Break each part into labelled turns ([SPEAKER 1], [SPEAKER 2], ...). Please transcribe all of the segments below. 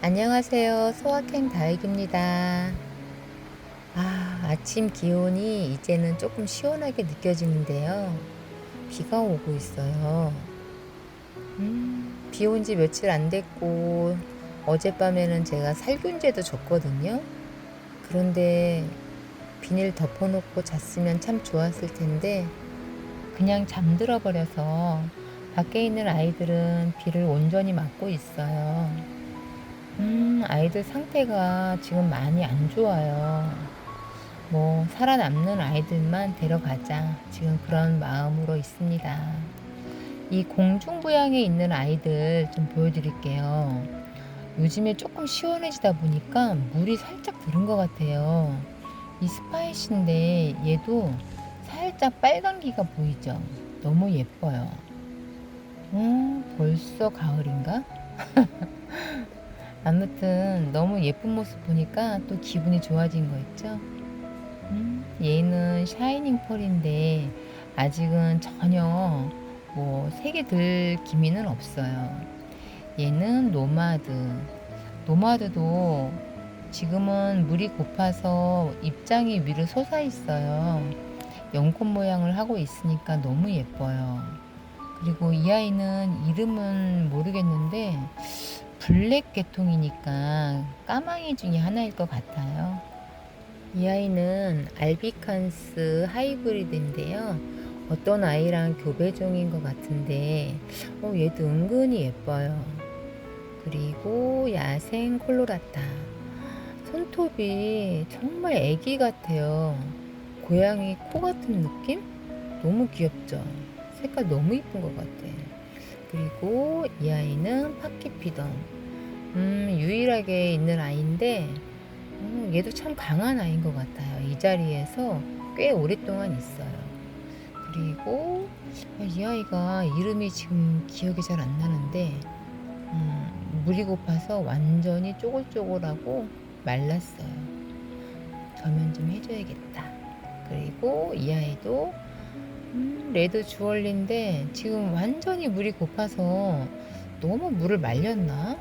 [SPEAKER 1] 안녕하세요. 소확행 다육입니다. 아, 아침 기온이 이제는 조금 시원하게 느껴지는데요. 비가 오고 있어요. 음, 비 온 지 며칠 안 됐고, 어젯밤에는 제가 살균제도 줬거든요. 그런데 비닐 덮어놓고 잤으면 참 좋았을 텐데, 그냥 잠들어 버려서 밖에 있는 아이들은 비를 온전히 맞고 있어요. 음, 아이들 상태가 지금 많이 안 좋아요. 뭐, 살아남는 아이들만 데려가자. 지금 그런 마음으로 있습니다. 이 공중부양에 있는 아이들 좀 보여드릴게요. 요즘에 조금 시원해지다 보니까 물이 살짝 들은 것 같아요. 이 스파이시인데 얘도 살짝 빨간기가 보이죠? 너무 예뻐요. 음, 벌써 가을인가? 아무튼 너무 예쁜 모습 보니까 또 기분이 좋아진 거 있죠? 음, 얘는 샤이닝 펄인데 아직은 전혀 뭐 색이 들 기미는 없어요. 얘는 노마드. 노마드도 지금은 물이 고파서 입장이 위로 솟아 있어요. 연꽃 모양을 하고 있으니까 너무 예뻐요. 그리고 이 아이는 이름은 모르겠는데 블랙 계통이니까 까망이 중에 하나일 것 같아요. 이 아이는 알비칸스 하이브리드인데요. 어떤 아이랑 교배종인 것 같은데, 어, 얘도 은근히 예뻐요. 그리고 야생 콜로라타. 손톱이 정말 애기 같아요. 고양이 코 같은 느낌? 너무 귀엽죠? 색깔 너무 이쁜 것 같아. 그리고 이 아이는 파키피던. 음, 유일하게 있는 아이인데, 음, 얘도 참 강한 아이인 것 같아요. 이 자리에서 꽤 오랫동안 있어요. 그리고 이 아이가 이름이 지금 기억이 잘 안 나는데, 음, 물이 고파서 완전히 쪼글쪼글하고 말랐어요. 저면 좀 해줘야겠다. 그리고 이 아이도 음, 레드 주얼리인데 지금 완전히 물이 고파서 너무 물을 말렸나?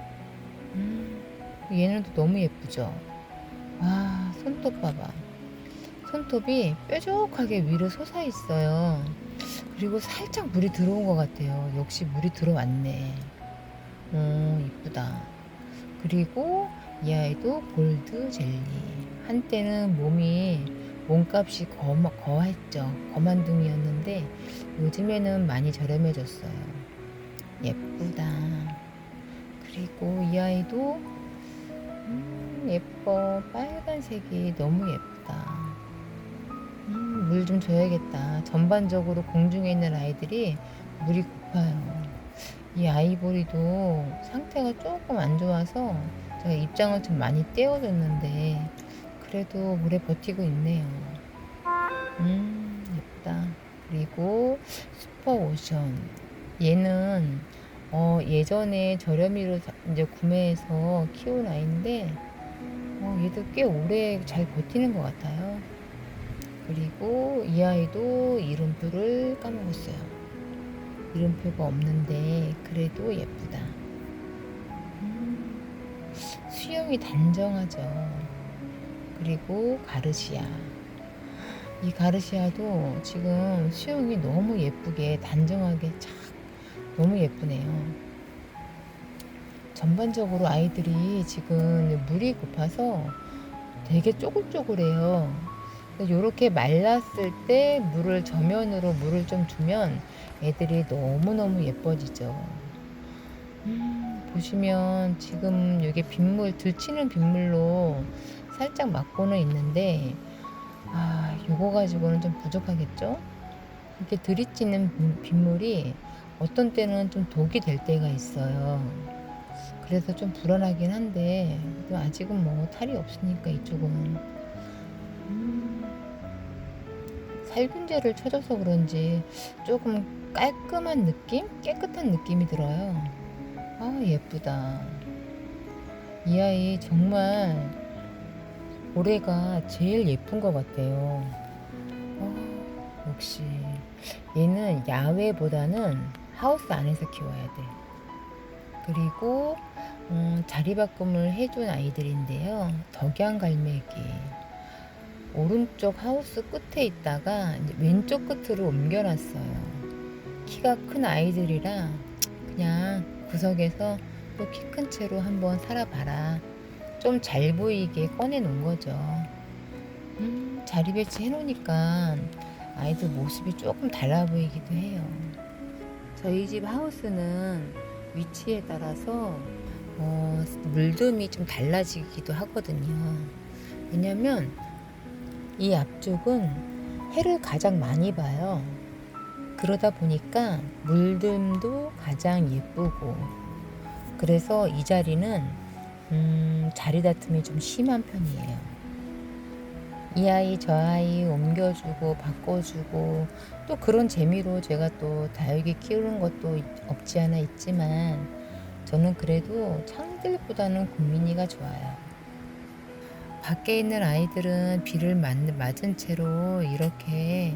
[SPEAKER 1] 음, 얘는 또 너무 예쁘죠? 와, 손톱 봐봐. 손톱이 뾰족하게 위로 솟아 있어요. 그리고 살짝 물이 들어온 것 같아요. 역시 물이 들어왔네. 어, 이쁘다. 그리고 이 아이도 골드 젤리. 한때는 몸이 몸값이 거, 거했죠. 거만둥이였는데 요즘에는 많이 저렴해졌어요. 예쁘다. 그리고 이 아이도 음, 예뻐. 빨간색이 너무 예쁘다. 음, 물 좀 줘야겠다. 전반적으로 공중에 있는 아이들이 물이 고파요. 이 아이보리도 상태가 조금 안 좋아서 제가 입장을 좀 많이 떼어줬는데 그래도 오래 버티고 있네요. 음, 예쁘다. 그리고 슈퍼오션. 얘는 어, 예전에 저렴이로 사- 이제 구매해서 키운 아이인데 어, 얘도 꽤 오래 잘 버티는 것 같아요. 그리고 이 아이도 이름표를 까먹었어요. 이름표가 없는데 그래도 예쁘다. 음, 수영이 단정하죠. 그리고 가르시아. 이 가르시아도 지금 수영이 너무 예쁘게 단정하게 착 너무 예쁘네요. 전반적으로 아이들이 지금 물이 고파서 되게 쪼글쪼글해요. 이렇게 말랐을 때 물을 저면으로 물을 좀 주면 애들이 너무너무 예뻐지죠. 음, 보시면 지금 이게 빗물, 들치는 빗물로 살짝 막고는 있는데, 아, 요거 가지고는 좀 부족하겠죠? 이렇게 들이치는 빗- 빗물이 어떤 때는 좀 독이 될 때가 있어요. 그래서 좀 불안하긴 한데, 또 아직은 뭐 탈이 없으니까 이쪽은. 음, 살균제를 쳐줘서 그런지 조금 깔끔한 느낌? 깨끗한 느낌이 들어요. 아, 예쁘다. 이 아이 정말 올해가 제일 예쁜 것 같아요. 아, 역시 얘는 야외보다는 하우스 안에서 키워야 돼. 그리고 어, 자리바꿈을 해둔 아이들인데요. 덕양 갈매기. 오른쪽 하우스 끝에 있다가 왼쪽 끝으로 옮겨놨어요. 키가 큰 아이들이라 그냥 구석에서 또 키 큰 채로 한번 살아봐라. 좀 잘 보이게 꺼내 놓은 거죠. 음, 자리 배치 해 놓으니까 아이들 모습이 조금 달라 보이기도 해요. 저희 집 하우스는 위치에 따라서 어, 물듬이 좀 달라지기도 하거든요. 왜냐면 이 앞쪽은 해를 가장 많이 봐요. 그러다 보니까 물듬도 가장 예쁘고 그래서 이 자리는 음, 자리 다툼이 좀 심한 편이에요. 이 아이 저 아이 옮겨주고 바꿔주고 또 그런 재미로 제가 또 다육이 키우는 것도 있- 없지 않아 있지만 저는 그래도 창들보다는 국민이가 좋아요. 밖에 있는 아이들은 비를 맞, 맞은 채로 이렇게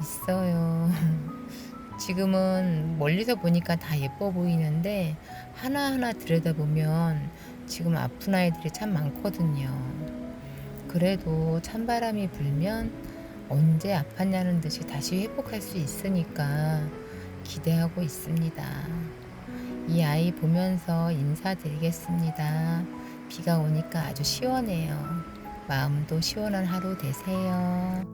[SPEAKER 1] 있어요. 지금은 멀리서 보니까 다 예뻐 보이는데 하나하나 들여다보면 지금 아픈 아이들이 참 많거든요. 그래도 찬바람이 불면 언제 아팠냐는 듯이 다시 회복할 수 있으니까 기대하고 있습니다. 이 아이 보면서 인사드리겠습니다. 비가 오니까 아주 시원해요. 마음도 시원한 하루 되세요.